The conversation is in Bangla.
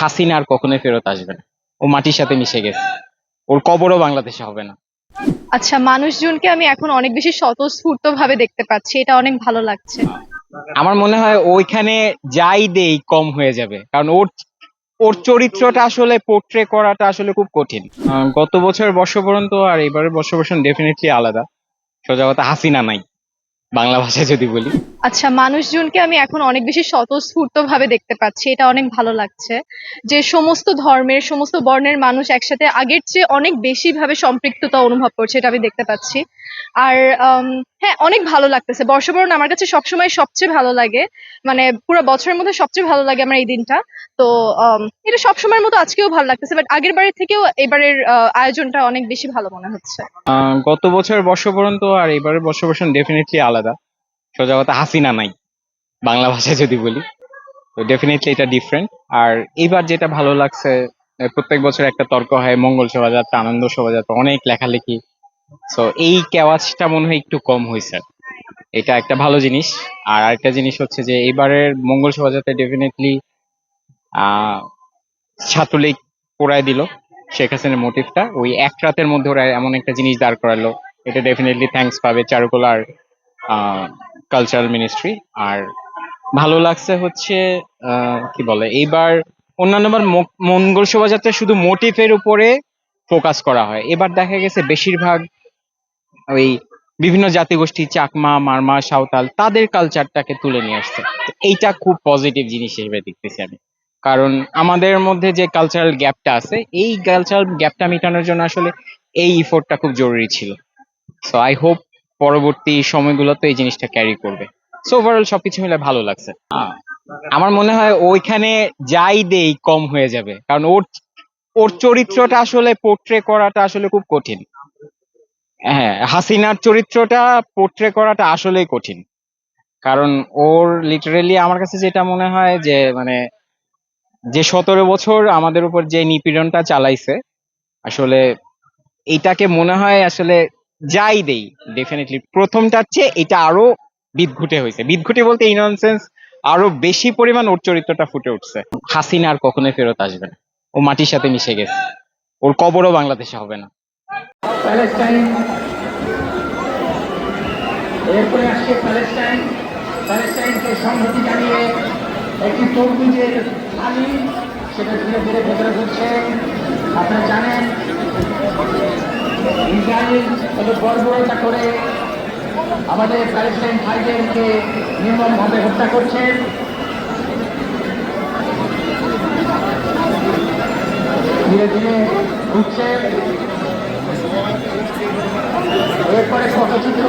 হাসিনা আর কখনোই ফেরত আসবে না। ও মাটির সাথে মিশে গেছে। ওর কবরও বাংলাদেশে হবে না। আচ্ছা মানুষজনকে আমি এখন অনেক বেশি স্বতঃস্ফূর্ত ভাবে দেখতে পাচ্ছি। এটা অনেক ভালো লাগছে। আমার মনে হয় ওইখানে যাই দেই কম হয়ে যাবে। কারণ ওর ওর চরিত্রটা আসলে পোর্ট্রে করাটা আসলে খুব কঠিন। গত বছরের বর্ষবরণ তো আর এবারের বর্ষবরণ ডেফিনেটলি আলাদা। সোজা কথা হাসিনা নাই। বাংলা ভাষায় যদি বলি। আচ্ছা মানুষজনকে আমি এখন অনেক বেশি স্বতঃস্ফূর্ত ভাবে দেখতে পাচ্ছি। এটা অনেক ভালো লাগছে যে সমস্ত ধর্মের, সমস্ত বর্ণের মানুষ একসাথে আগের চেয়ে অনেক বেশি ভাবে সম্পৃক্ততা অনুভব করছে, এটা আমি দেখতে পাচ্ছি। আর হ্যাঁ অনেক ভালো লাগতেছে। বর্ষবরণ আমার কাছে সবসময় সবচেয়ে ভালো লাগে। মানে পুরো বছরের মধ্যে সবচেয়ে ভালো লাগে আমার এই দিনটা। তো এটা সবসময়ের মতো আজকেও ভালো লাগতেছে বাট আগের বারের থেকেও এবারের আয়োজনটা অনেক বেশি ভালো মনে হচ্ছে। গত বছরের বর্ষবরণ তো আর এবারের বর্ষবরণ ডেফিনেটলি আলাদা। সোজা কথা হাসিনা নাই, বাংলা ভাষায় যদি বলি। তো ডেফিনেটলি এটা ডিফারেন্ট আর এবার যেটা ভালো লাগছে প্রত্যেক বছর একটা তর্ক হয়, মঙ্গল শোভাযাত্রা, আনন্দ শোভাযাত্রা, অনেক লেখালেখি। তো এই কেওয়াজটা মনে হয় একটু কম হয়েছে। এটা একটা ভালো জিনিস। আর আরেকটা জিনিস হচ্ছে যে এবারের মঙ্গল শোভাযাত্রা ডেফিনেটলি ছাত্রলীগ পোড়ায় দিল শেখ হাসিনার মোটিভটা ওই এক রাতের মধ্যে ওরা এমন একটা জিনিস দাঁড় করালো। এটা ডেফিনেটলি থ্যাঙ্কস পাবে চারুকলার কালচারাল মিনিস্ট্রি আর ভালো লাগছে হচ্ছে কি বলে, এইবার অন্যান্যবার মঙ্গল শোভাযাত্রা শুধু মোটিভের উপরে ফোকাস করা হয়। এবার দেখা গেছে বেশিরভাগ ওই বিভিন্ন জাতিগোষ্ঠী, চাকমা, মারমা, সাঁওতাল, তাদের কালচারটাকে তুলে নিয়ে আসছে। এইটা খুব পজিটিভ জিনিস হিসেবে দেখতেছি আমি। কারণ আমাদের মধ্যে যে কালচারাল গ্যাপটা আছে, এই কালচারাল গ্যাপটা মেটানোর জন্য আসলে এই ইফোর্টটা খুব জরুরি ছিল। সো আই হোপ পরবর্তী সময়গুলোতে এই জিনিসটা ক্যারি করবে। সো ওভারঅল সবকিছু মিলে ভালো লাগছে। আমার মনে হয় ওইখানে যাই দেই কম হয়ে যাবে। কারণ ওর ওর চরিত্রটা আসলে পোর্ট্রে করাটা আসলে খুব কঠিন। হ্যাঁ হাসিনার চরিত্রটা পোর্ট্রে করাটা আসলেই কঠিন। কারণ ওর লিটারেলি আমার কাছে যেটা মনে হয় যে মানে যে সতেরো বছর আমাদের উপর যে নিপীড়নটা চালাইছে, আসলে এটাকে মনে হয় আসলে যাই দেই ডেফিনেটলি প্রথমটার চেয়ে এটা আরও বিদঘুটে হয়েছে। বিদঘুটে বলতে ইনসেন্স আরও বেশি পরিমাণ ওর চরিত্রটা ফুটে উঠছে। হাসিনা আর কখনোই ফেরত আসবে না। ও মাটির সাথে মিশে গেছে। ওর কবরও বাংলাদেশে হবে না। জানেন ইসরায়েল শুধু বর্বরতা করে আমাদের প্যালেস্টাইন ভাইদেরকে নির্মমভাবে হত্যা করছেন ধীরে ধীরে ঘুরছেন এরপরে ফটোচিত্র